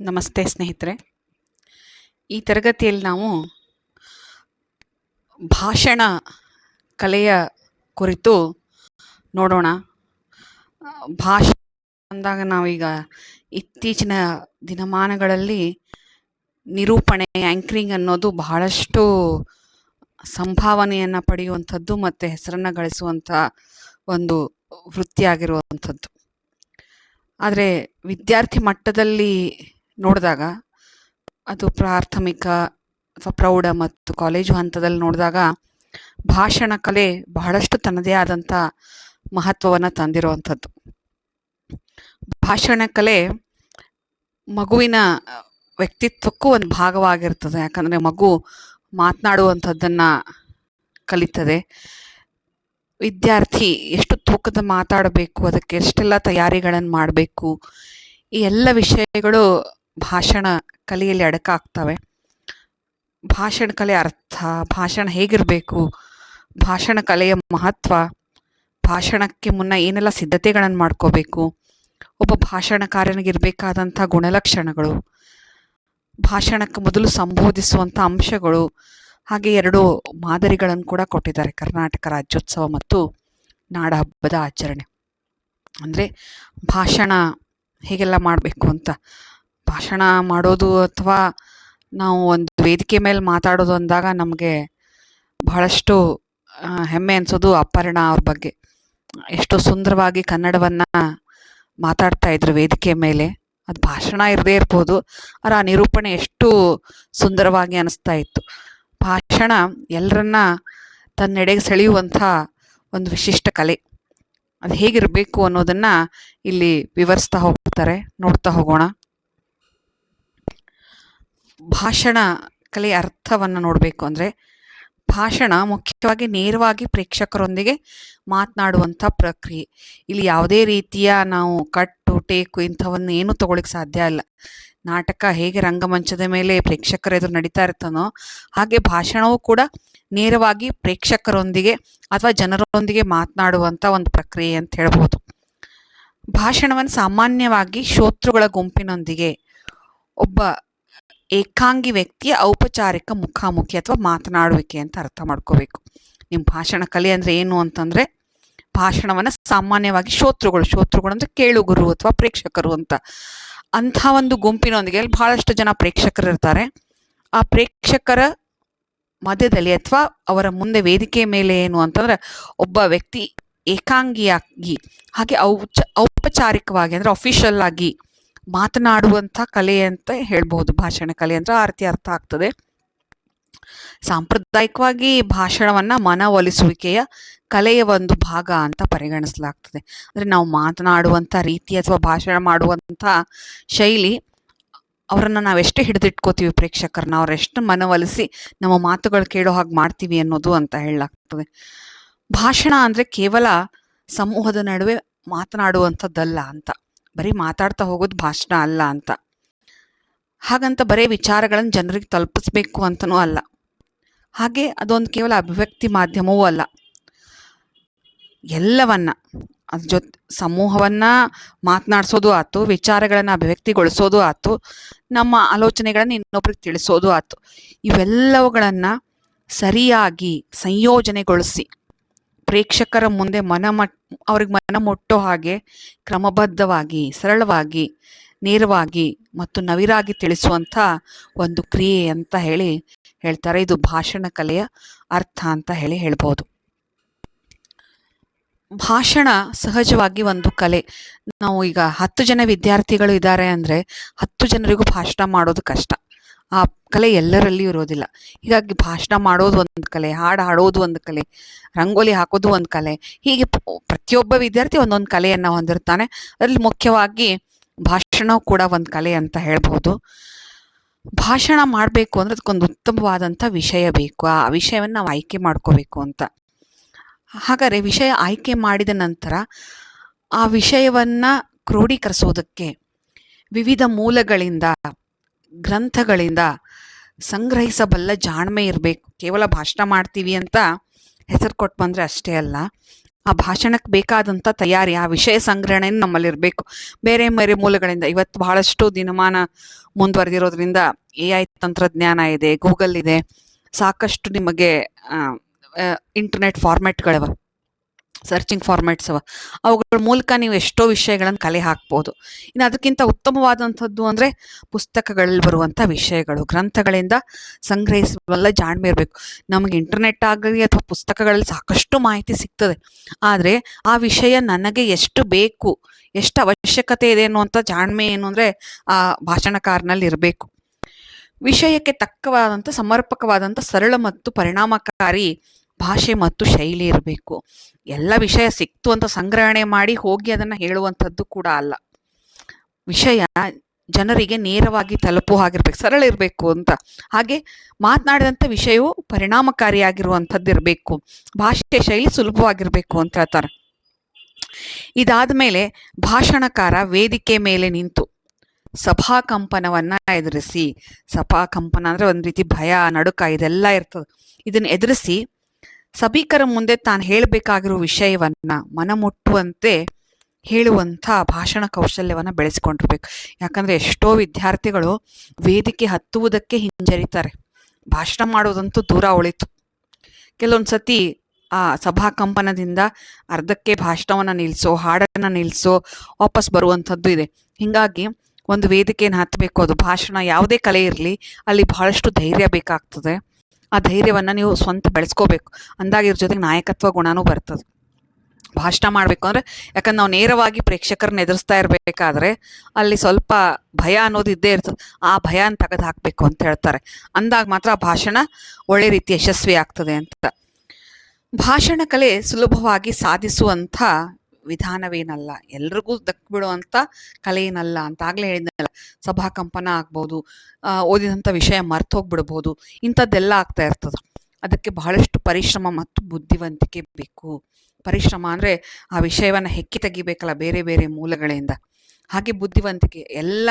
ನಮಸ್ತೆ ಸ್ನೇಹಿತರೆ. ಈ ತರಗತಿಯಲ್ಲಿ ನಾವು ಭಾಷಣ ಕಲೆಯ ಕುರಿತು ನೋಡೋಣ. ಭಾಷೆ ಅಂದಾಗ ನಾವೀಗ ಇತ್ತೀಚಿನ ದಿನಮಾನಗಳಲ್ಲಿ ನಿರೂಪಣೆ ಆ್ಯಂಕ್ರಿಂಗ್ ಅನ್ನೋದು ಬಹಳಷ್ಟು ಸಂಭಾವನೆಯನ್ನು ಪಡೆಯುವಂಥದ್ದು ಮತ್ತು ಹೆಸರನ್ನು ಗಳಿಸುವಂಥ ಒಂದು ವೃತ್ತಿಯಾಗಿರುವಂಥದ್ದು. ಆದರೆ ವಿದ್ಯಾರ್ಥಿ ಮಟ್ಟದಲ್ಲಿ ನೋಡಿದಾಗ ಅದು ಪ್ರಾಥಮಿಕ ಅಥವಾ ಪ್ರೌಢ ಮತ್ತು ಕಾಲೇಜು ಹಂತದಲ್ಲಿ ನೋಡಿದಾಗ ಭಾಷಣ ಕಲೆ ಬಹಳಷ್ಟು ತನ್ನದೇ ಆದಂಥ ಮಹತ್ವವನ್ನು ತಂದಿರುವಂಥದ್ದು. ಭಾಷಣ ಕಲೆ ಮಗುವಿನ ವ್ಯಕ್ತಿತ್ವಕ್ಕೂ ಒಂದು ಭಾಗವಾಗಿರ್ತದೆ. ಯಾಕಂದರೆ ಮಗು ಮಾತನಾಡುವಂಥದ್ದನ್ನು ಕಲಿತದೆ. ವಿದ್ಯಾರ್ಥಿ ಎಷ್ಟು ತೂಕದ ಮಾತಾಡಬೇಕು, ಅದಕ್ಕೆ ಎಷ್ಟೆಲ್ಲ ತಯಾರಿಗಳನ್ನು ಮಾಡಬೇಕು, ಈ ಎಲ್ಲ ವಿಷಯಗಳು ಭಾಷಣ ಕಲೆಯಲ್ಲಿ ಅಡಕಾಗ್ತವೆ. ಭಾಷಣ ಕಲೆ ಅರ್ಥ, ಭಾಷಣ ಹೇಗಿರಬೇಕು, ಭಾಷಣ ಕಲೆಯ ಮಹತ್ವ, ಭಾಷಣಕ್ಕೆ ಮುನ್ನ ಏನೆಲ್ಲ ಸಿದ್ಧತೆಗಳನ್ನು ಮಾಡ್ಕೋಬೇಕು, ಒಬ್ಬ ಭಾಷಣಕಾರನಿಗಿರಬೇಕಾದಂಥ ಗುಣಲಕ್ಷಣಗಳು, ಭಾಷಣಕ್ಕೆ ಮೊದಲು ಸಂಬೋಧಿಸುವಂಥ ಅಂಶಗಳು, ಹಾಗೆ ಎರಡು ಮಾದರಿಗಳನ್ನು ಕೂಡ ಕೊಟ್ಟಿದ್ದಾರೆ ಕರ್ನಾಟಕ ರಾಜ್ಯೋತ್ಸವ ಮತ್ತು ನಾಡ ಹಬ್ಬದ ಆಚರಣೆ. ಅಂದರೆ ಭಾಷಣ ಹೇಗೆಲ್ಲ ಮಾಡಬೇಕು ಅಂತ ಭಾಷಣ ಮಾಡೋದು ಅಥವಾ ನಾವು ಒಂದು ವೇದಿಕೆ ಮೇಲೆ ಮಾತಾಡೋದು ಅಂದಾಗ ನಮಗೆ ಬಹಳಷ್ಟು ಹೆಮ್ಮೆ ಅನಿಸೋದು ಅಪರ್ಣ ಅವ್ರ ಬಗ್ಗೆ. ಎಷ್ಟು ಸುಂದರವಾಗಿ ಕನ್ನಡವನ್ನು ಮಾತಾಡ್ತಾ ಇದ್ರು ವೇದಿಕೆ ಮೇಲೆ. ಅದು ಭಾಷಣ ಇರದೇ ಇರ್ಬೋದು, ಆದರೆ ಆ ನಿರೂಪಣೆ ಎಷ್ಟು ಸುಂದರವಾಗಿ ಅನಿಸ್ತಾ ಇತ್ತು. ಭಾಷಣ ಎಲ್ಲರನ್ನ ತನ್ನೆಡೆಗೆ ಸೆಳೆಯುವಂಥ ಒಂದು ವಿಶಿಷ್ಟ ಕಲೆ. ಅದು ಹೇಗಿರಬೇಕು ಅನ್ನೋದನ್ನ ಇಲ್ಲಿ ವಿವರಿಸ್ತಾ ಹೋಗ್ತಾರೆ, ನೋಡ್ತಾ ಹೋಗೋಣ. ಭಾಷಣ ಕಲೆಯ ಅರ್ಥವನ್ನು ನೋಡಬೇಕು ಅಂದರೆ ಭಾಷಣ ಮುಖ್ಯವಾಗಿ ನೇರವಾಗಿ ಪ್ರೇಕ್ಷಕರೊಂದಿಗೆ ಮಾತನಾಡುವಂಥ ಪ್ರಕ್ರಿಯೆ. ಇಲ್ಲಿ ಯಾವುದೇ ರೀತಿಯ ನಾವು ಕಟ್ಟು, ಟೇಕು ಇಂಥವನ್ನು ಏನು ತಗೊಳ್ಳಿಕ್ಕೆ ಸಾಧ್ಯ ಇಲ್ಲ. ನಾಟಕ ಹೇಗೆ ರಂಗಮಂಚದ ಮೇಲೆ ಪ್ರೇಕ್ಷಕರ ಎದುರು ನಡೀತಾ ಇರ್ತಾನೋ ಹಾಗೆ ಭಾಷಣವೂ ಕೂಡ ನೇರವಾಗಿ ಪ್ರೇಕ್ಷಕರೊಂದಿಗೆ ಅಥವಾ ಜನರೊಂದಿಗೆ ಮಾತನಾಡುವಂಥ ಒಂದು ಪ್ರಕ್ರಿಯೆ ಅಂತ ಹೇಳ್ಬೋದು. ಭಾಷಣವನ್ನು ಸಾಮಾನ್ಯವಾಗಿ ಶೋತೃಗಳ ಗುಂಪಿನೊಂದಿಗೆ ಒಬ್ಬ ಏಕಾಂಗಿ ವ್ಯಕ್ತಿಯ ಔಪಚಾರಿಕ ಮುಖಾಮುಖಿ ಅಥವಾ ಮಾತನಾಡುವಿಕೆ ಅಂತ ಅರ್ಥ ಮಾಡ್ಕೋಬೇಕು. ನಿಮ್ಮ ಭಾಷಣ ಕಲೆ ಅಂದರೆ ಏನು ಅಂತಂದರೆ ಭಾಷಣವನ್ನು ಸಾಮಾನ್ಯವಾಗಿ ಶೋತೃಗಳು ಶೋತೃಗಳು ಅಂದರೆ ಕೇಳುಗರು ಅಥವಾ ಪ್ರೇಕ್ಷಕರು ಅಂತ. ಅಂಥ ಒಂದು ಗುಂಪಿನೊಂದಿಗೆ ಅಲ್ಲಿ ಬಹಳಷ್ಟು ಜನ ಪ್ರೇಕ್ಷಕರು ಇರ್ತಾರೆ. ಆ ಪ್ರೇಕ್ಷಕರ ಮಧ್ಯದಲ್ಲಿ ಅಥವಾ ಅವರ ಮುಂದೆ ವೇದಿಕೆ ಮೇಲೆ ಏನು ಅಂತಂದ್ರೆ ಒಬ್ಬ ವ್ಯಕ್ತಿ ಏಕಾಂಗಿಯಾಗಿ, ಹಾಗೆ ಔಚ, ಔಪಚಾರಿಕವಾಗಿ ಅಂದರೆ ಅಫಿಷಿಯಲ್ ಆಗಿ ಮಾತನಾಡುವಂಥ ಕಲೆ ಅಂತ ಹೇಳ್ಬೋದು ಭಾಷಣ ಕಲೆ ಅಂದರೆ ಆ ರೀತಿ ಅರ್ಥ ಆಗ್ತದೆ. ಸಾಂಪ್ರದಾಯಿಕವಾಗಿ ಭಾಷಣವನ್ನ ಮನವೊಲಿಸುವಿಕೆಯ ಕಲೆಯ ಒಂದು ಭಾಗ ಅಂತ ಪರಿಗಣಿಸಲಾಗ್ತದೆ. ಅಂದರೆ ನಾವು ಮಾತನಾಡುವಂಥ ರೀತಿ ಅಥವಾ ಭಾಷಣ ಮಾಡುವಂಥ ಶೈಲಿ ಅವರನ್ನು ನಾವೆಷ್ಟೇ ಹಿಡಿದಿಟ್ಕೋತೀವಿ ಪ್ರೇಕ್ಷಕರನ್ನ ಅವರೆಷ್ಟು ಮನವೊಲಿಸಿ ನಮ್ಮ ಮಾತುಗಳು ಕೇಳೋ ಹಾಗೆ ಮಾಡ್ತೀವಿ ಅನ್ನೋದು ಅಂತ ಹೇಳಲಾಗ್ತದೆ. ಭಾಷಣ ಅಂದರೆ ಕೇವಲ ಸಮೂಹದ ನಡುವೆ ಮಾತನಾಡುವಂಥದ್ದಲ್ಲ ಅಂತ. ಬರೀ ಮಾತಾಡ್ತಾ ಹೋಗೋದು ಭಾಷಣ ಅಲ್ಲ ಅಂತ. ಹಾಗಂತ ಬರೀ ವಿಚಾರಗಳನ್ನು ಜನರಿಗೆ ತಲುಪಿಸ್ಬೇಕು ಅಂತನೂ ಅಲ್ಲ. ಹಾಗೆ ಅದೊಂದು ಕೇವಲ ಅಭಿವ್ಯಕ್ತಿ ಮಾಧ್ಯಮವೂ ಅಲ್ಲ. ಎಲ್ಲವನ್ನ ಅದ್ರ ಜೊತೆ, ಸಮೂಹವನ್ನ ಮಾತನಾಡಿಸೋದು ಆಯ್ತು ವಿಚಾರಗಳನ್ನು ಅಭಿವ್ಯಕ್ತಿಗೊಳಿಸೋದು ಆಯ್ತು ನಮ್ಮ ಆಲೋಚನೆಗಳನ್ನು ಇನ್ನೊಬ್ರಿಗೆ ತಿಳಿಸೋದು ಆಯ್ತು ಇವೆಲ್ಲವುಗಳನ್ನು ಸರಿಯಾಗಿ ಸಂಯೋಜನೆಗೊಳಿಸಿ, ಪ್ರೇಕ್ಷಕರ ಮುಂದೆ ಮನ ಮಟ್ ಅವ್ರಿಗೆ ಮನ ಮುಟ್ಟೋ ಹಾಗೆ ಕ್ರಮಬದ್ಧವಾಗಿ, ಸರಳವಾಗಿ, ನೇರವಾಗಿ ಮತ್ತು ನವಿರಾಗಿ ತಿಳಿಸುವಂಥ ಒಂದು ಕ್ರಿಯೆ ಅಂತ ಹೇಳಿ ಹೇಳ್ತಾರೆ. ಇದು ಭಾಷಣ ಕಲೆಯ ಅರ್ಥ ಅಂತ ಹೇಳಿ ಹೇಳ್ಬೋದು. ಭಾಷಣ ಸಹಜವಾಗಿ ಒಂದು ಕಲೆ. ನಾವು ಈಗ ಹತ್ತು ಜನ ವಿದ್ಯಾರ್ಥಿಗಳು ಇದ್ದಾರೆ ಅಂದರೆ ಹತ್ತು ಜನರಿಗೂ ಭಾಷಣ ಮಾಡೋದು ಕಷ್ಟ. ಆ ಕಲೆ ಎಲ್ಲರಲ್ಲಿಯೂ ಇರೋದಿಲ್ಲ. ಹೀಗಾಗಿ ಭಾಷಣ ಮಾಡೋದು ಒಂದು ಕಲೆ, ಹಾಡು ಹಾಡೋದು ಒಂದು ಕಲೆ, ರಂಗೋಲಿ ಹಾಕೋದು ಒಂದು ಕಲೆ, ಹೀಗೆ ಪ್ರತಿಯೊಬ್ಬ ವಿದ್ಯಾರ್ಥಿ ಒಂದೊಂದು ಕಲೆಯನ್ನು ಹೊಂದಿರ್ತಾನೆ. ಅದರಲ್ಲಿ ಮುಖ್ಯವಾಗಿ ಭಾಷಣ ಕೂಡ ಒಂದು ಕಲೆ ಅಂತ ಹೇಳ್ಬೋದು. ಭಾಷಣ ಮಾಡಬೇಕು ಅಂದ್ರೆ ಅದಕ್ಕೊಂದು ಉತ್ತಮವಾದಂಥ ವಿಷಯ ಬೇಕು. ಆ ವಿಷಯವನ್ನು ನಾವು ಆಯ್ಕೆ ಮಾಡ್ಕೋಬೇಕು ಅಂತ. ಹಾಗಾದರೆ ವಿಷಯ ಆಯ್ಕೆ ಮಾಡಿದ ನಂತರ ಆ ವಿಷಯವನ್ನು ಕ್ರೋಢೀಕರಿಸೋದಕ್ಕೆ ವಿವಿಧ ಮೂಲಗಳಿಂದ ಗ್ರಂಥಗಳಿಂದ ಸಂಗ್ರಹಿಸಬಲ್ಲ ಜಾಣ್ಮೆ ಇರಬೇಕು. ಕೇವಲ ಭಾಷಣ ಮಾಡ್ತೀವಿ ಅಂತ ಹೆಸರು ಕೊಟ್ಟು ಬಂದರೆ ಅಷ್ಟೇ ಅಲ್ಲ. ಆ ಭಾಷಣಕ್ಕೆ ಬೇಕಾದಂಥ ತಯಾರಿ, ಆ ವಿಷಯ ಸಂಗ್ರಹಣೆ ನಮ್ಮಲ್ಲಿರಬೇಕು. ಬೇರೆ ಬೇರೆ ಮೂಲಗಳಿಂದ ಇವತ್ತು ಬಹಳಷ್ಟು ದಿನಮಾನ ಮುಂದುವರೆದಿರೋದ್ರಿಂದ ಎ ಐ ತಂತ್ರಜ್ಞಾನ ಇದೆ, ಗೂಗಲ್ ಇದೆ. ಸಾಕಷ್ಟು ನಿಮಗೆ ಇಂಟರ್ನೆಟ್ ಫಾರ್ಮ್ಯಾಟ್ಗಳಿವ. ಸರ್ಚಿಂಗ್ ಫಾರ್ಮ್ಯಾಟ್ಸ್ ಅವ. ಅವುಗಳ ಮೂಲಕ ನೀವು ಎಷ್ಟೋ ವಿಷಯಗಳನ್ನು ಕಲೆ ಹಾಕ್ಬೋದು. ಇನ್ನು ಅದಕ್ಕಿಂತ ಉತ್ತಮವಾದಂಥದ್ದು ಅಂದರೆ ಪುಸ್ತಕಗಳಲ್ಲಿ ಬರುವಂಥ ವಿಷಯಗಳು, ಗ್ರಂಥಗಳಿಂದ ಸಂಗ್ರಹಿಸುವಲ್ಲ ಜಾಣ್ಮೆ ಇರಬೇಕು. ನಮಗೆ ಇಂಟರ್ನೆಟ್ ಆಗಲಿ ಅಥವಾ ಪುಸ್ತಕಗಳಲ್ಲಿ ಸಾಕಷ್ಟು ಮಾಹಿತಿ ಸಿಗ್ತದೆ. ಆದರೆ ಆ ವಿಷಯ ನನಗೆ ಎಷ್ಟು ಬೇಕು, ಎಷ್ಟು ಅವಶ್ಯಕತೆ ಇದೆ ಅನ್ನುವಂಥ ಜಾಣ್ಮೆ ಏನು ಅಂದರೆ ಆ ಭಾಷಣಕಾರನಲ್ಲಿ ಇರಬೇಕು. ವಿಷಯಕ್ಕೆ ತಕ್ಕವಾದಂಥ, ಸಮರ್ಪಕವಾದಂಥ, ಸರಳ ಮತ್ತು ಪರಿಣಾಮಕಾರಿ ಭಾಷೆ ಮತ್ತು ಶೈಲಿ ಇರಬೇಕು. ಎಲ್ಲ ವಿಷಯ ಸಿಕ್ತು ಅಂತ ಸಂಗ್ರಹಣೆ ಮಾಡಿ ಹೋಗಿ ಅದನ್ನು ಹೇಳುವಂಥದ್ದು ಕೂಡ ಅಲ್ಲ. ವಿಷಯ ಜನರಿಗೆ ನೇರವಾಗಿ ತಲುಪುವ ಹಾಗಿರ್ಬೇಕು, ಸರಳ ಇರಬೇಕು ಅಂತ. ಹಾಗೆ ಮಾತನಾಡಿದಂಥ ವಿಷಯವು ಪರಿಣಾಮಕಾರಿಯಾಗಿರುವಂಥದ್ದು ಇರಬೇಕು. ಭಾಷೆ ಶೈಲಿ ಸುಲಭವಾಗಿರಬೇಕು ಅಂತ ಹೇಳ್ತಾರೆ. ಇದಾದ ಮೇಲೆ ಭಾಷಣಕಾರ ವೇದಿಕೆ ಮೇಲೆ ನಿಂತು ಸಭಾ ಕಂಪನವನ್ನ ಎದುರಿಸಿ ಸಭಾ ಕಂಪನ ಅಂದ್ರೆ ಒಂದ್ ರೀತಿ ಭಯ, ನಡುಕ, ಇದೆಲ್ಲ ಇರ್ತದೆ. ಇದನ್ನ ಎದುರಿಸಿ ಸಭಿಕರ ಮುಂದೆ ತಾನು ಹೇಳಬೇಕಾಗಿರೋ ವಿಷಯವನ್ನ ಮನಮುಟ್ಟುವಂತೆ ಹೇಳುವಂಥ ಭಾಷಣ ಕೌಶಲ್ಯವನ್ನ ಬೆಳೆಸ್ಕೊಂಡಿರ್ಬೇಕು. ಯಾಕಂದ್ರೆ ಎಷ್ಟೋ ವಿದ್ಯಾರ್ಥಿಗಳು ವೇದಿಕೆ ಹತ್ತುವುದಕ್ಕೆ ಹಿಂಜರಿತಾರೆ. ಭಾಷಣ ಮಾಡೋದಂತೂ ದೂರ ಉಳಿತು. ಕೆಲವೊಂದು ಸತಿ ಆ ಸಭಾ ಕಂಪನದಿಂದ ಅರ್ಧಕ್ಕೆ ಭಾಷಣವನ್ನ ನಿಲ್ಲಿಸೋ ಹಾಡನ್ನು ನಿಲ್ಲಿಸೋ ವಾಪಸ್ ಬರುವಂಥದ್ದು ಇದೆ. ಹಿಂಗಾಗಿ ಒಂದು ವೇದಿಕೆಯನ್ನು ಹತ್ತಬೇಕು ಅದು ಭಾಷಣ ಯಾವುದೇ ಕಲೆ ಇರಲಿ, ಅಲ್ಲಿ ಬಹಳಷ್ಟು ಧೈರ್ಯ ಬೇಕಾಗ್ತದೆ. ಆ ಧೈರ್ಯವನ್ನು ನೀವು ಸ್ವಂತ ಬೆಳೆಸ್ಕೋಬೇಕು. ಅಂದಾಗ ಇದ್ರ ಜೊತೆಗೆ ನಾಯಕತ್ವ ಗುಣನೂ ಬರ್ತದೆ. ಭಾಷಣ ಮಾಡಬೇಕು ಅಂದರೆ, ಯಾಕಂದ್ರೆ ನಾವು ನೇರವಾಗಿ ಪ್ರೇಕ್ಷಕರನ್ನ ಎದುರಿಸ್ತಾ ಇರಬೇಕಾದ್ರೆ, ಅಲ್ಲಿ ಸ್ವಲ್ಪ ಭಯ ಅನ್ನೋದು ಇದ್ದೇ ಇರ್ತದೆ. ಆ ಭಯನ ತೆಗೆದು ಹಾಕಬೇಕು ಅಂತ ಹೇಳ್ತಾರೆ. ಅಂದಾಗ ಮಾತ್ರ ಆ ಭಾಷಣ ಒಳ್ಳೆ ರೀತಿ ಯಶಸ್ವಿ ಆಗ್ತದೆ ಅಂತ. ಭಾಷಣ ಕಲೆ ಸುಲಭವಾಗಿ ಸಾಧಿಸುವಂಥ ವಿಧಾನವೇನಲ್ಲ? ಎಲ್ರಿಗೂ ದಕ್ಬಿಡುವಂಥ ಕಲೆ ಏನಲ್ಲ ಅಂತ ಆಗಲೇ ಹೇಳಿದ್ನಲ್ಲ. ಸಭಾ ಕಂಪನ ಆಗ್ಬೋದು ಓದಿದಂಥ ವಿಷಯ ಮರ್ತು ಹೋಗ್ಬಿಡ್ಬೋದು ಇಂಥದ್ದೆಲ್ಲ ಆಗ್ತಾ ಇರ್ತದೆ. ಅದಕ್ಕೆ ಬಹಳಷ್ಟು ಪರಿಶ್ರಮ ಮತ್ತು ಬುದ್ಧಿವಂತಿಕೆ ಬೇಕು. ಪರಿಶ್ರಮ ಅಂದರೆ ಆ ವಿಷಯವನ್ನು ಹೆಕ್ಕಿ ತೆಗಿಬೇಕಲ್ಲ ಬೇರೆ ಬೇರೆ ಮೂಲಗಳಿಂದ. ಹಾಗೆ ಬುದ್ಧಿವಂತಿಕೆ, ಎಲ್ಲ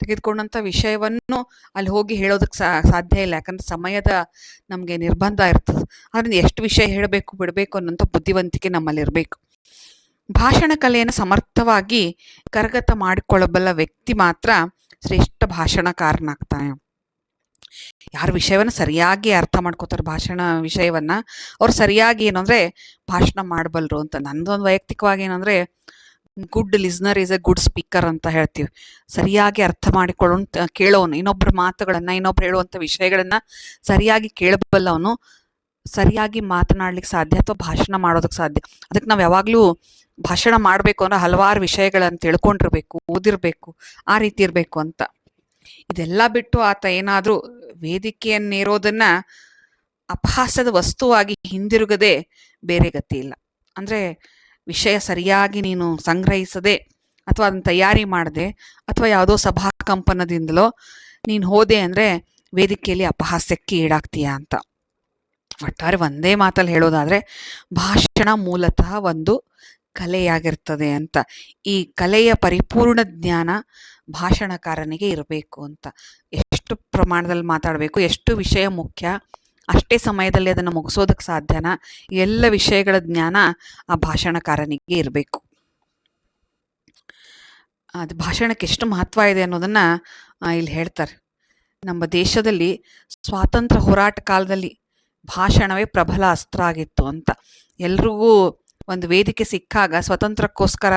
ತೆಗೆದುಕೊಂಡಂಥ ವಿಷಯವನ್ನು ಅಲ್ಲಿ ಹೋಗಿ ಹೇಳೋದಕ್ಕೆ ಸಾಧ್ಯ ಇಲ್ಲ. ಯಾಕಂದ್ರೆ ಸಮಯದ ನಮಗೆ ನಿರ್ಬಂಧ ಇರ್ತದೆ. ಅದರಿಂದ ಎಷ್ಟು ವಿಷಯ ಹೇಳಬೇಕು, ಬಿಡಬೇಕು ಅನ್ನೋಂಥ ಬುದ್ಧಿವಂತಿಕೆ ನಮ್ಮಲ್ಲಿ ಇರಬೇಕು ಭಾಷಣ ಕಲೆಯನ್ನು ಸಮರ್ಥವಾಗಿ ಕರಗತ ಮಾಡಿಕೊಳ್ಳಬಲ್ಲ ವ್ಯಕ್ತಿ ಮಾತ್ರ ಶ್ರೇಷ್ಠ ಭಾಷಣಕಾರನಾಗ್ತಾನೆ. ಯಾರ ವಿಷಯವನ್ನು ಸರಿಯಾಗಿ ಅರ್ಥ ಮಾಡ್ಕೋತಾರೆ ಭಾಷಣ ವಿಷಯವನ್ನ, ಅವ್ರು ಸರಿಯಾಗಿ ಏನು ಅಂದ್ರೆ ಭಾಷಣ ಮಾಡಬಲ್ರು ಅಂತ. ನಂದೊಂದು ವೈಯಕ್ತಿಕವಾಗಿ ಏನಂದರೆ good listener is a good speaker ಅಂತ ಹೇಳ್ತೀವಿ. ಸರಿಯಾಗಿ ಅರ್ಥ ಮಾಡಿಕೊಳ್ಳೋ ಕೇಳೋನು ಇನ್ನೊಬ್ಬರ ಮಾತುಗಳನ್ನ, ಇನ್ನೊಬ್ರು ಹೇಳುವಂಥ ವಿಷಯಗಳನ್ನ ಸರಿಯಾಗಿ ಕೇಳಬಲ್ಲವನು ಸರಿಯಾಗಿ ಮಾತನಾಡ್ಲಿಕ್ಕೆ ಸಾಧ್ಯ ಅಥವಾ ಭಾಷಣ ಮಾಡೋದಕ್ಕೆ ಸಾಧ್ಯ? ಅದಕ್ಕೆ ನಾವು ಯಾವಾಗಲೂ ಭಾಷಣ ಮಾಡಬೇಕು ಅಂದ್ರೆ ಹಲವಾರು ವಿಷಯಗಳನ್ನು ತಿಳ್ಕೊಂಡಿರ್ಬೇಕು, ಓದಿರಬೇಕು, ಆ ರೀತಿ ಇರಬೇಕು ಅಂತ. ಇದೆಲ್ಲ ಬಿಟ್ಟು ಆತ ಏನಾದರೂ ವೇದಿಕೆಯನ್ನೇರೋದನ್ನ ಅಪಹಾಸದ ವಸ್ತುವಾಗಿ ಹಿಂದಿರುಗದೆ ಬೇರೆ ಗತಿ ಇಲ್ಲ. ಅಂದ್ರೆ ವಿಷಯ ಸರಿಯಾಗಿ ನೀನು ಸಂಗ್ರಹಿಸದೆ ಅಥವಾ ಅದನ್ನ ತಯಾರಿ ಮಾಡದೆ ಅಥವಾ ಯಾವುದೋ ಸಭಾ ಕಂಪನದಿಂದಲೋ ನೀನು ಹೋದೆ ಅಂದ್ರೆ ವೇದಿಕೆಯಲ್ಲಿ ಅಪಹಾಸ್ಯಕ್ಕೆ ಈಡಾಗ್ತೀಯಾ ಅಂತ. ಒಟ್ಟಾರೆ ಒಂದೇ ಮಾತಲ್ಲಿ ಹೇಳೋದಾದರೆ ಭಾಷಣ ಮೂಲತಃ ಒಂದು ಕಲೆಯಾಗಿರ್ತದೆ ಅಂತ. ಈ ಕಲೆಯ ಪರಿಪೂರ್ಣ ಜ್ಞಾನ ಭಾಷಣಕಾರನಿಗೆ ಇರಬೇಕು ಅಂತ. ಎಷ್ಟು ಪ್ರಮಾಣದಲ್ಲಿ ಮಾತಾಡಬೇಕು, ಎಷ್ಟು ವಿಷಯ ಮುಖ್ಯ, ಅಷ್ಟೇ ಸಮಯದಲ್ಲಿ ಅದನ್ನು ಮುಗಿಸೋದಕ್ಕೆ ಸಾಧ್ಯನಾ? ಎಲ್ಲ ವಿಷಯಗಳ ಜ್ಞಾನ ಆ ಭಾಷಣಕಾರನಿಗೆ ಇರಬೇಕು. ಅದು ಭಾಷಣಕ್ಕೆ ಎಷ್ಟು ಮಹತ್ವ ಇದೆ ಅನ್ನೋದನ್ನು ಇಲ್ಲಿ ಹೇಳ್ತಾರೆ. ನಮ್ಮ ದೇಶದಲ್ಲಿ ಸ್ವಾತಂತ್ರ್ಯ ಹೋರಾಟ ಕಾಲದಲ್ಲಿ ಭಾಷಣವೇ ಪ್ರಬಲ ಅಸ್ತ್ರ ಆಗಿತ್ತು ಅಂತ. ಎಲ್ರಿಗೂ ಒಂದು ವೇದಿಕೆ ಸಿಕ್ಕಾಗ ಸ್ವತಂತ್ರಕ್ಕೋಸ್ಕರ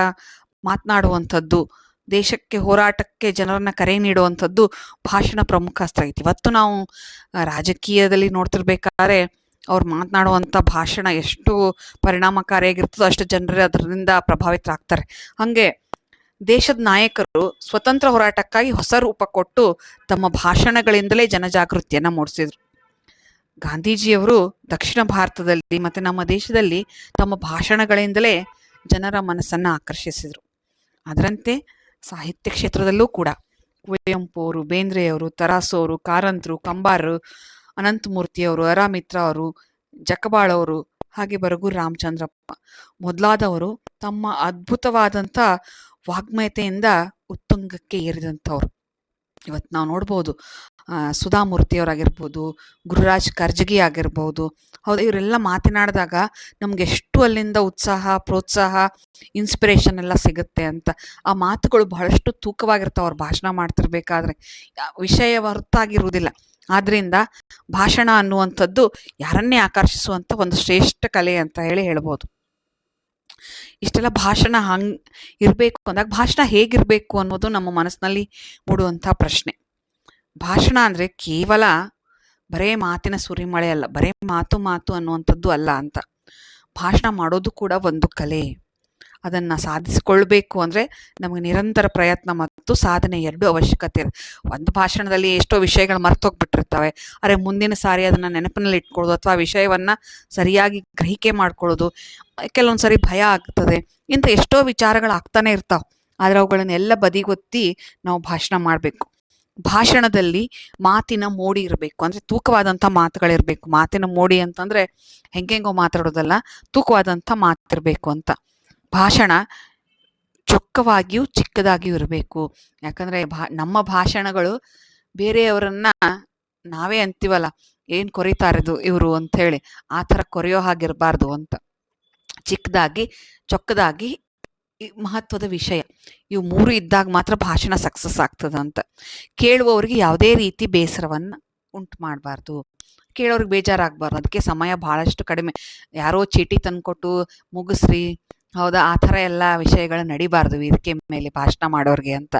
ಮಾತನಾಡುವಂಥದ್ದು, ದೇಶಕ್ಕೆ ಹೋರಾಟಕ್ಕೆ ಜನರನ್ನ ಕರೆ ನೀಡುವಂಥದ್ದು ಭಾಷಣ ಪ್ರಮುಖ ಅಸ್ತ್ರ ಆಗಿತ್ತು. ಇವತ್ತು ನಾವು ರಾಜಕೀಯದಲ್ಲಿ ನೋಡ್ತಿರ್ಬೇಕಾದ್ರೆ ಅವ್ರು ಮಾತನಾಡುವಂಥ ಭಾಷಣ ಎಷ್ಟು ಪರಿಣಾಮಕಾರಿಯಾಗಿರ್ತದೋ ಅಷ್ಟು ಜನರು ಅದರಿಂದ ಪ್ರಭಾವಿತರಾಗ್ತಾರೆ. ಹಾಗೆ ದೇಶದ ನಾಯಕರು ಸ್ವತಂತ್ರ ಹೋರಾಟಕ್ಕಾಗಿ ಹೊಸ ರೂಪ ಕೊಟ್ಟು ತಮ್ಮ ಭಾಷಣಗಳಿಂದಲೇ ಜನಜಾಗೃತಿಯನ್ನು ಮೂಡಿಸಿದ್ರು. ಗಾಂಧೀಜಿಯವರು ದಕ್ಷಿಣ ಭಾರತದಲ್ಲಿ ಮತ್ತೆ ನಮ್ಮ ದೇಶದಲ್ಲಿ ತಮ್ಮ ಭಾಷಣಗಳಿಂದಲೇ ಜನರ ಮನಸ್ಸನ್ನ ಆಕರ್ಷಿಸಿದ್ರು. ಅದರಂತೆ ಸಾಹಿತ್ಯ ಕ್ಷೇತ್ರದಲ್ಲೂ ಕೂಡ ಕುವೆಂಪು ಅವರು ಬೇಂದ್ರೆಯವರು ತರಾಸೋರು ಕಾರಂತರು, ಕಂಬಾರರು ಅನಂತಮೂರ್ತಿಯವರು ಅರಾಮಿತ್ರ ಅವರು ಜಕಬಾಳವರು ಹಾಗೆ ಬರಗು ರಾಮಚಂದ್ರಪ್ಪ ಮೊದಲಾದವರು ತಮ್ಮ ಅದ್ಭುತವಾದಂಥ ವಾಗ್ಮಯತೆಯಿಂದ ಉತ್ತುಂಗಕ್ಕೆ ಏರಿದಂಥವ್ರು ಇವತ್ತು ನಾವು ನೋಡ್ಬೋದು ಸುಧಾಮೂರ್ತಿಯವರಾಗಿರ್ಬೋದು, ಗುರುರಾಜ್ ಕರ್ಜಗಿ ಆಗಿರ್ಬೋದು, ಹೌದು, ಇವರೆಲ್ಲ ಮಾತನಾಡಿದಾಗ ನಮ್ಗೆ ಎಷ್ಟು ಅಲ್ಲಿಂದ ಉತ್ಸಾಹ, ಪ್ರೋತ್ಸಾಹ ಇನ್ಸ್ಪಿರೇಷನ್ ಎಲ್ಲ ಸಿಗುತ್ತೆ ಅಂತ. ಆ ಮಾತುಗಳು ಬಹಳಷ್ಟು ತೂಕವಾಗಿರ್ತಾವೆ, ಅವ್ರು ಭಾಷಣ ಮಾಡ್ತಿರ್ಬೇಕಾದ್ರೆ. ವಿಷಯ ಹೊರತಾಗಿರುವುದಿಲ್ಲ. ಆದ್ರಿಂದ ಭಾಷಣ ಅನ್ನುವಂಥದ್ದು ಯಾರನ್ನೇ ಆಕರ್ಷಿಸುವಂಥ ಒಂದು ಶ್ರೇಷ್ಠ ಕಲೆ ಅಂತ ಹೇಳಿ ಹೇಳ್ಬೋದು. ಇಷ್ಟೆಲ್ಲ ಭಾಷಣ ಹಂಗೆ ಇರಬೇಕು ಅಂದಾಗ ಭಾಷಣ ಹೇಗಿರಬೇಕು ಅನ್ನೋದು ನಮ್ಮ ಮನಸ್ಸಿನಲ್ಲಿ ಮೂಡುವಂಥ ಪ್ರಶ್ನೆ. ಭಾಷಣ ಅಂದರೆ ಕೇವಲ ಬರೇ ಮಾತಿನ ಸುರಿಮಳೆ ಅಲ್ಲ, ಬರೇ ಮಾತು ಮಾತು ಅನ್ನುವಂಥದ್ದು ಅಲ್ಲ ಅಂತ. ಭಾಷಣ ಮಾಡೋದು ಕೂಡ ಒಂದು ಕಲೆ. ಅದನ್ನು ಸಾಧಿಸಿಕೊಳ್ಬೇಕು ಅಂದರೆ ನಮಗೆ ನಿರಂತರ ಪ್ರಯತ್ನ ಮತ್ತು ಸಾಧನೆ ಎರಡು ಅವಶ್ಯಕತೆ ಇದೆ ಒಂದು ಭಾಷಣದಲ್ಲಿ ಎಷ್ಟೋ ವಿಷಯಗಳು ಮರ್ತೋಗ್ಬಿಟ್ಟಿರ್ತವೆ. ಅರೆ ಮುಂದಿನ ಸಾರಿ ಅದನ್ನು ನೆನಪಿನಲ್ಲಿ ಇಟ್ಕೊಳ್ಳೋದು ಅಥವಾ ವಿಷಯವನ್ನು ಸರಿಯಾಗಿ ಗ್ರಹಿಕೆ ಮಾಡ್ಕೊಳ್ಳೋದು ಕೆಲವೊಂದು ಸರಿ ಭಯ ಆಗ್ತದೆ. ಇಂಥ ಎಷ್ಟೋ ವಿಚಾರಗಳು ಆಗ್ತಾನೆ ಇರ್ತಾವೆ. ಆದರೆ ಅವುಗಳನ್ನೆಲ್ಲ ಬದಿಗೊತ್ತಿ ನಾವು ಭಾಷಣ ಮಾಡಬೇಕು. ಭಾಷಣದಲ್ಲಿ ಮಾತಿನ ಮೋಡಿ ಇರಬೇಕು. ಅಂದರೆ ತೂಕವಾದಂಥ ಮಾತುಗಳಿರಬೇಕು. ಮಾತಿನ ಮೋಡಿ ಅಂತಂದರೆ ಹೆಂಗೆಂಗೋ ಮಾತಾಡೋದಲ್ಲ, ತೂಕವಾದಂಥ ಮಾತಿರಬೇಕು ಅಂತ. ಭಾಷಣ ಚೊಕ್ಕವಾಗಿಯೂ ಚಿಕ್ಕದಾಗಿಯೂ ಇರಬೇಕು. ಯಾಕಂದರೆ ಭಾ, ನಮ್ಮ ಭಾಷಣಗಳು ಬೇರೆಯವರನ್ನ ನಾವೇ ಅಂತೀವಲ್ಲ, ಏನು ಕೊರಿತಾರದು ಇವರು ಅಂಥೇಳಿ, ಆ ಥರ ಕೊರೆಯೋ ಹಾಗಿರಬಾರ್ದು ಅಂತ. ಚಿಕ್ಕದಾಗಿ, ಚೊಕ್ಕದಾಗಿ ಮಹತ್ವದ ವಿಷಯ. ಇವು ಮೂರು ಇದ್ದಾಗ ಮಾತ್ರ ಭಾಷಣ ಸಕ್ಸಸ್ ಆಗ್ತದಂತ. ಕೇಳುವವರಿಗೆ ಯಾವುದೇ ರೀತಿ ಬೇಸರವನ್ನು ಉಂಟು ಮಾಡಬಾರ್ದು. ಕೇಳೋರಿಗೆ ಬೇಜಾರಾಗಬಾರ್ದು. ಅದಕ್ಕೆ ಸಮಯ ಭಾಳಷ್ಟು ಕಡಿಮೆ. ಯಾರೋ ಚೀಟಿ ತಂದುಕೊಟ್ಟು ಮುಗಿಸ್ರಿ. ಹೌದಾ? ಆ ಥರ ಎಲ್ಲ ವಿಷಯಗಳು ನಡಿಬಾರ್ದು ವೇದಿಕೆ ಮೇಲೆ ಭಾಷಣ ಮಾಡೋರಿಗೆ ಅಂತ.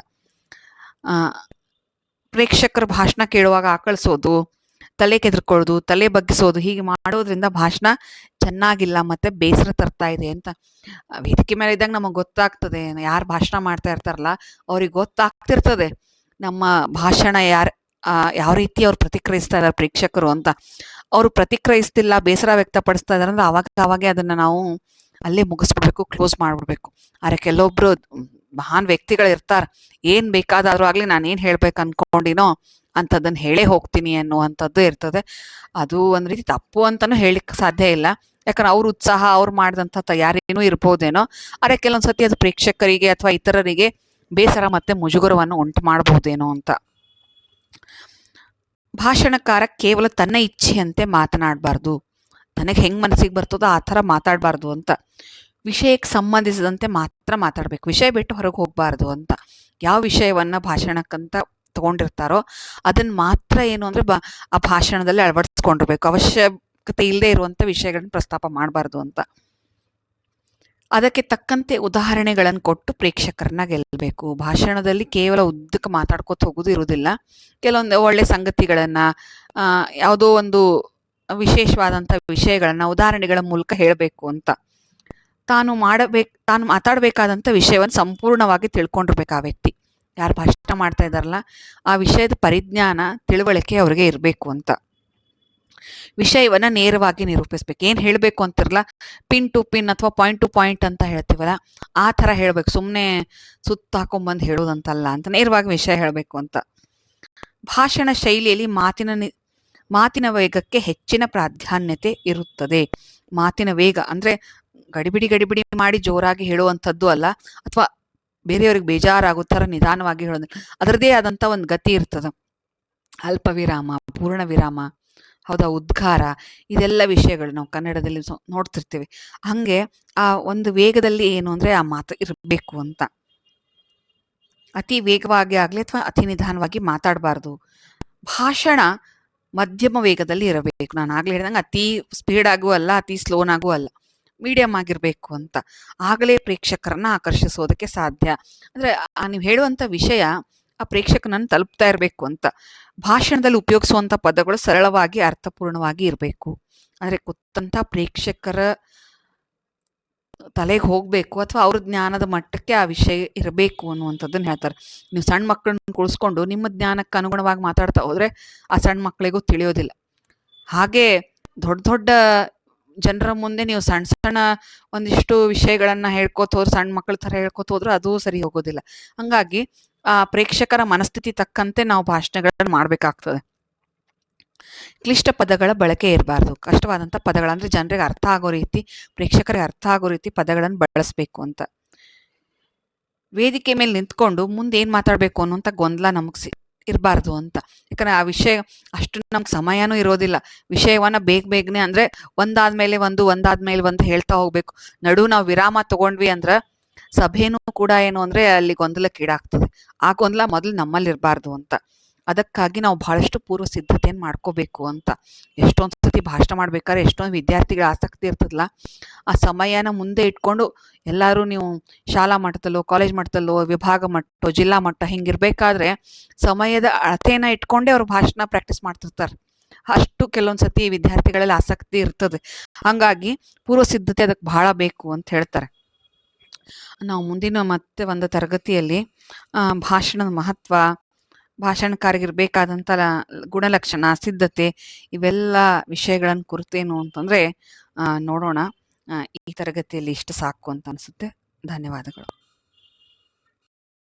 ಪ್ರೇಕ್ಷಕರ ಭಾಷಣ ಕೇಳುವಾಗ ಆಕಳಿಸೋದು, ತಲೆ ಕೆದರ್ಕೊಳ್ಳೋದು, ತಲೆ ಬಗ್ಗಿಸೋದು ಹೀಗೆ ಮಾಡೋದ್ರಿಂದ ಭಾಷಣ ಚೆನ್ನಾಗಿಲ್ಲ, ಮತ್ತೆ ಬೇಸರ ತರ್ತಾ ಇದೆ ಅಂತ. ವೇದಿಕೆ ಮೇಲೆ ಇದ್ದಾಗ ನಮಗೆ ಗೊತ್ತಾಗ್ತದೆ, ಯಾರು ಭಾಷಣ ಮಾಡ್ತಾ ಇರ್ತಾರಲ್ಲ, ಅವ್ರಿಗೆ ಗೊತ್ತಾಗ್ತಿರ್ತದೆ ನಮ್ಮ ಭಾಷಣ ಯಾರು ಯಾವ ರೀತಿ ಅವ್ರು ಪ್ರತಿಕ್ರಿಯಿಸ್ತಾ ಇದ್ದಾರೆ ಪ್ರೇಕ್ಷಕರು ಅಂತ. ಅವರು ಪ್ರತಿಕ್ರಿಯಿಸ್ತಿಲ್ಲ, ಬೇಸರ ವ್ಯಕ್ತಪಡಿಸ್ತಾ ಇದಾರೆ ಅಂದ್ರೆ ಅವಾಗ ಅವಾಗೆ ಅದನ್ನ ನಾವು ಅಲ್ಲೇ ಮುಗಿಸ್ಬಿಡ್ಬೇಕು, ಕ್ಲೋಸ್ ಮಾಡ್ಬಿಡ್ಬೇಕು. ಆದರೆ ಕೆಲವೊಬ್ರು ಮಹಾನ್ ವ್ಯಕ್ತಿಗಳು ಇರ್ತಾರ. ಏನ್ ಬೇಕಾದಾದ್ರೂ ಆಗ್ಲಿ ನಾನು ಏನ್ ಹೇಳ್ಬೇಕು ಅನ್ಕೊಂಡಿನೋ ಅಂತದನ್ನ ಹೇಳೇ ಹೋಗ್ತೀನಿ ಅನ್ನುವಂಥದ್ದು ಇರ್ತದೆ. ಅದು ಒಂದು ರೀತಿ ತಪ್ಪು ಅಂತಾನು ಹೇಳಿಕ್ ಸಾಧ್ಯ ಇಲ್ಲ. ಯಾಕಂದ್ರೆ ಅವ್ರ ಉತ್ಸಾಹ, ಅವ್ರು ಮಾಡಿದಂಥ ತಯಾರಿನೂ ಇರ್ಬೋದೇನೋ. ಆದರೆ ಕೆಲವೊಂದ್ಸತಿ ಅದು ಪ್ರೇಕ್ಷಕರಿಗೆ ಅಥವಾ ಇತರರಿಗೆ ಬೇಸರ ಮತ್ತೆ ಮುಜುಗರವನ್ನು ಉಂಟು ಮಾಡಬಹುದೇನೋ ಅಂತ. ಭಾಷಣಕಾರ ಕೇವಲ ತನ್ನ ಇಚ್ಛೆಯಂತೆ ಮಾತನಾಡಬಾರ್ದು. ತನಗೆ ಹೆಂಗ್ ಮನಸ್ಸಿಗೆ ಬರ್ತದೋ ಆ ಥರ ಮಾತಾಡಬಾರ್ದು ಅಂತ. ವಿಷಯಕ್ಕೆ ಸಂಬಂಧಿಸಿದಂತೆ ಮಾತ್ರ ಮಾತಾಡಬೇಕು. ವಿಷಯ ಬಿಟ್ಟು ಹೊರಗೆ ಹೋಗಬಾರ್ದು ಅಂತ. ಯಾವ ವಿಷಯವನ್ನು ಭಾಷಣಕ್ಕಂತ ತಗೊಂಡಿರ್ತಾರೋ ಅದನ್ನು ಮಾತ್ರ ಏನು ಅಂದರೆ ಬ, ಆ ಭಾಷಣದಲ್ಲಿ ಅಳವಡಿಸ್ಕೊಂಡಿರ್ಬೇಕು. ಅವಶ್ಯಕತೆ ಇಲ್ಲದೆ ಇರುವಂಥ ವಿಷಯಗಳನ್ನ ಪ್ರಸ್ತಾಪ ಮಾಡಬಾರ್ದು ಅಂತ. ಅದಕ್ಕೆ ತಕ್ಕಂತೆ ಉದಾಹರಣೆಗಳನ್ನು ಕೊಟ್ಟು ಪ್ರೇಕ್ಷಕರನ್ನ ಗೆಲ್ಲಬೇಕು ಭಾಷಣದಲ್ಲಿ ಕೇವಲ ಉದ್ದಕ್ಕೆ ಮಾತಾಡ್ಕೋತ ಹೋಗೋದು ಇರುವುದಿಲ್ಲ ಕೆಲವೊಂದು ಒಳ್ಳೆ ಸಂಗತಿಗಳನ್ನ ಯಾವುದೋ ಒಂದು ವಿಶೇಷವಾದಂಥ ವಿಷಯಗಳನ್ನ, ಉದಾಹರಣೆಗಳ ಮೂಲಕ ಹೇಳಬೇಕು ಅಂತ. ತಾನು ಮಾಡಬೇಕು, ತಾನು ಮಾತಾಡಬೇಕಾದಂಥ ವಿಷಯವನ್ನು ಸಂಪೂರ್ಣವಾಗಿ ತಿಳ್ಕೊಂಡಿರ್ಬೇಕು ಆ ವ್ಯಕ್ತಿ. ಯಾರು ಭಾಷಣ ಮಾಡ್ತಾ ಇದ್ದಾರಲ್ಲ, ಆ ವಿಷಯದ ಪರಿಜ್ಞಾನ, ತಿಳುವಳಿಕೆ ಅವ್ರಿಗೆ ಇರಬೇಕು ಅಂತ. ವಿಷಯವನ್ನ ನೇರವಾಗಿ ನಿರೂಪಿಸ್ಬೇಕು. ಏನು ಹೇಳಬೇಕು ಅಂತಿರಲ್ಲ ಪಿನ್ ಟು ಪಿನ್ ಅಥವಾ ಪಾಯಿಂಟ್ ಟು ಪಾಯಿಂಟ್ ಅಂತ ಹೇಳ್ತೀವಲ್ಲ, ಆ ಥರ ಹೇಳ್ಬೇಕು. ಸುಮ್ಮನೆ ಸುತ್ತ ಹಾಕೊಂಬಂದು ಹೇಳೋದಂತಲ್ಲ ಅಂತ ನೇರವಾಗಿ ವಿಷಯ ಹೇಳಬೇಕು ಅಂತ. ಭಾಷಣ ಶೈಲಿಯಲ್ಲಿ ಮಾತಿನ ಮಾತಿನ ವೇಗಕ್ಕೆ ಹೆಚ್ಚಿನ ಪ್ರಾಧಾನ್ಯತೆ ಇರುತ್ತದೆ. ಮಾತಿನ ವೇಗ ಅಂದ್ರೆ ಗಡಿಬಿಡಿ ಗಡಿಬಿಡಿ ಮಾಡಿ ಜೋರಾಗಿ ಹೇಳುವಂಥದ್ದು ಅಲ್ಲ. ಅಥವಾ ಬೇರೆಯವ್ರಿಗೆ ಬೇಜಾರಾಗೋ ಥರ ನಿಧಾನವಾಗಿ ಹೇಳೋದು. ಅದರದೇ ಆದಂಥ ಒಂದು ಗತಿ ಇರ್ತದೆ. ಅಲ್ಪ ವಿರಾಮ ಪೂರ್ಣ ವಿರಾಮ ಹೌದಾ ಉದ್ಘಾರ ಇದೆಲ್ಲ ವಿಷಯಗಳು ನಾವು ಕನ್ನಡದಲ್ಲಿ ನೋಡ್ತಿರ್ತೀವಿ. ಹಂಗೆ ಆ ಒಂದು ವೇಗದಲ್ಲಿ ಏನು ಅಂದ್ರೆ ಆ ಮಾತು ಇರಬೇಕು ಅಂತ. ಅತಿ ವೇಗವಾಗಿ ಆಗಲಿ ಅಥವಾ ಅತಿ ನಿಧಾನವಾಗಿ ಮಾತಾಡಬಾರ್ದು. ಭಾಷಣ ಮಧ್ಯಮ ವೇಗದಲ್ಲಿ ಇರಬೇಕು. ನಾನು ಆಗ್ಲೇ ಹೇಳಿದಂಗೆ ಅತಿ ಸ್ಪೀಡ್ ಆಗೂ ಅಲ್ಲ, ಅತಿ ಸ್ಲೋನಾಗೂ ಅಲ್ಲ. ಮೀಡಿಯಂ ಆಗಿರಬೇಕು ಅಂತ. ಆಗಲೇ ಪ್ರೇಕ್ಷಕರನ್ನ ಆಕರ್ಷಿಸೋದಕ್ಕೆ ಸಾಧ್ಯ. ಅಂದ್ರೆ ನೀವು ಹೇಳುವಂತ ವಿಷಯ ಆ ಪ್ರೇಕ್ಷಕನನ್ನು ತಲುಪ್ತಾ ಇರಬೇಕು ಅಂತ. ಭಾಷಣದಲ್ಲಿ ಉಪಯೋಗಿಸುವಂತ ಪದಗಳು ಸರಳವಾಗಿ, ಅರ್ಥಪೂರ್ಣವಾಗಿ ಇರಬೇಕು. ಅಂದ್ರೆ ಕೊತ್ತಂತ ಪ್ರೇಕ್ಷಕರ ತಲೆಗೆ ಹೋಗ್ಬೇಕು ಅಥವಾ ಅವ್ರ ಜ್ಞಾನದ ಮಟ್ಟಕ್ಕೆ ಆ ವಿಷಯ ಇರಬೇಕು ಅನ್ನುವಂಥದ್ದನ್ನು ಹೇಳ್ತಾರೆ. ನೀವು ಸಣ್ಣ ಮಕ್ಕಳನ್ನ ಕುಳಿಸ್ಕೊಂಡು ನಿಮ್ಮ ಜ್ಞಾನಕ್ಕೆ ಅನುಗುಣವಾಗಿ ಮಾತಾಡ್ತಾ ಹೋದ್ರೆ ಆ ಸಣ್ಣ ಮಕ್ಕಳಿಗೂ ತಿಳಿಯೋದಿಲ್ಲ. ಹಾಗೆ ದೊಡ್ಡ ದೊಡ್ಡ ಜನರ ಮುಂದೆ ನೀವು ಸಣ್ಣ ಸಣ್ಣ ಒಂದಿಷ್ಟು ವಿಷಯಗಳನ್ನ ಹೇಳ್ಕೊತ ಹೋದ್ರೆ, ಸಣ್ಣ ಮಕ್ಕಳ ಥರ ಹೇಳ್ಕೊತ ಹೋದ್ರೆ ಅದು ಸರಿ ಹೋಗೋದಿಲ್ಲ. ಹಂಗಾಗಿ, ಆ ಪ್ರೇಕ್ಷಕರ ಮನಸ್ಥಿತಿ ತಕ್ಕಂತೆ ನಾವು ಭಾಷಣಗಳನ್ನ ಮಾಡ್ಬೇಕಾಗ್ತದೆ. ಕ್ಲಿಷ್ಟ ಪದಗಳ ಬಳಕೆ ಇರಬಾರ್ದು. ಕಷ್ಟವಾದಂಥ ಪದಗಳಂದ್ರೆ ಜನರಿಗೆ ಅರ್ಥ ಆಗೋ ರೀತಿ, ಪ್ರೇಕ್ಷಕರಿಗೆ ಅರ್ಥ ಆಗೋ ರೀತಿ ಪದಗಳನ್ನು ಬಳಸಬೇಕು ಅಂತ. ವೇದಿಕೆ ಮೇಲೆ ನಿಂತ್ಕೊಂಡು ಮುಂದೆ ಏನು ಮಾತಾಡಬೇಕು ಅನ್ನುವಂಥ ಗೊಂದಲ ನಮಗೆ ಇರಬಾರ್ದು ಅಂತ. ಯಾಕಂದ್ರೆ ಆ ವಿಷಯ ಅಷ್ಟು ನಮ್ಗೆ ಸಮಯನೂ ಇರೋದಿಲ್ಲ. ವಿಷಯವನ್ನ ಬೇಗ ಬೇಗನೆ ಅಂದ್ರೆ ಒಂದಾದ್ಮೇಲೆ ಒಂದು ಒಂದಾದ್ಮೇಲೆ ಒಂದು ಹೇಳ್ತಾ ಹೋಗ್ಬೇಕು. ನಡು ನಾವು ವಿರಾಮ ತಗೊಂಡ್ವಿ ಅಂದ್ರೆ ಸಭೆನೂ ಕೂಡ ಏನು ಅಂದ್ರೆ ಅಲ್ಲಿ ಗೊಂದಲಕ್ಕೀಡಾಗ್ತದೆ. ಆ ಗೊಂದಲ ಮೊದಲು ನಮ್ಮಲ್ಲಿ ಇರಬಾರ್ದು ಅಂತ. ಅದಕ್ಕಾಗಿ ನಾವು ಬಹಳಷ್ಟು ಪೂರ್ವ ಸಿದ್ಧತೆಯನ್ನು ಮಾಡ್ಕೋಬೇಕು ಅಂತ. ಎಷ್ಟೊಂದು ಸತಿ ಭಾಷಣ ಮಾಡ್ಬೇಕಾದ್ರೆ ಎಷ್ಟೊಂದು ವಿದ್ಯಾರ್ಥಿಗಳ ಆಸಕ್ತಿ ಇರ್ತದಲ್ಲ ಆ ಸಮಯನ ಮುಂದೆ ಇಟ್ಕೊಂಡು ಎಲ್ಲರೂ ನೀವು ಶಾಲಾ ಮಟ್ಟದಲ್ಲೋ ಕಾಲೇಜ್ ಮಟ್ಟದಲ್ಲೋ, ವಿಭಾಗ ಮಟ್ಟ, ಜಿಲ್ಲಾ ಮಟ್ಟ ಹಿಂಗಿರ್ಬೇಕಾದ್ರೆ ಸಮಯದ ಅಳತೆಯನ್ನ ಇಟ್ಕೊಂಡೇ ಅವ್ರು ಭಾಷಣ ಪ್ರಾಕ್ಟೀಸ್ ಮಾಡ್ತಿರ್ತಾರೆ. ಅಷ್ಟು ಕೆಲವೊಂದು ಸತಿ ವಿದ್ಯಾರ್ಥಿಗಳಲ್ಲಿ ಆಸಕ್ತಿ ಇರ್ತದೆ. ಹಂಗಾಗಿ ಪೂರ್ವ ಸಿದ್ಧತೆ ಅದಕ್ಕೆ ಬಹಳ ಬೇಕು ಅಂತ ಹೇಳ್ತಾರೆ. ನಾವು ಮುಂದಿನ ಮತ್ತೆ ಒಂದು ತರಗತಿಯಲ್ಲಿ ಭಾಷಣದ ಮಹತ್ವ ಭಾಷಣಕಾರರಿಗಿರ್ಬೇಕಾದಂಥ ಲ- ಗುಣಲಕ್ಷಣ, ಸಿದ್ಧತೆ ಇವೆಲ್ಲ ವಿಷಯಗಳನ್ನು ಕುರಿತೇನು ಅಂತಂದ್ರೆ ನೋಡೋಣ. ಈ ತರಗತಿಯಲ್ಲಿ ಇಷ್ಟು ಸಾಕು ಅಂತ ಅನಿಸುತ್ತೆ. ಧನ್ಯವಾದಗಳು.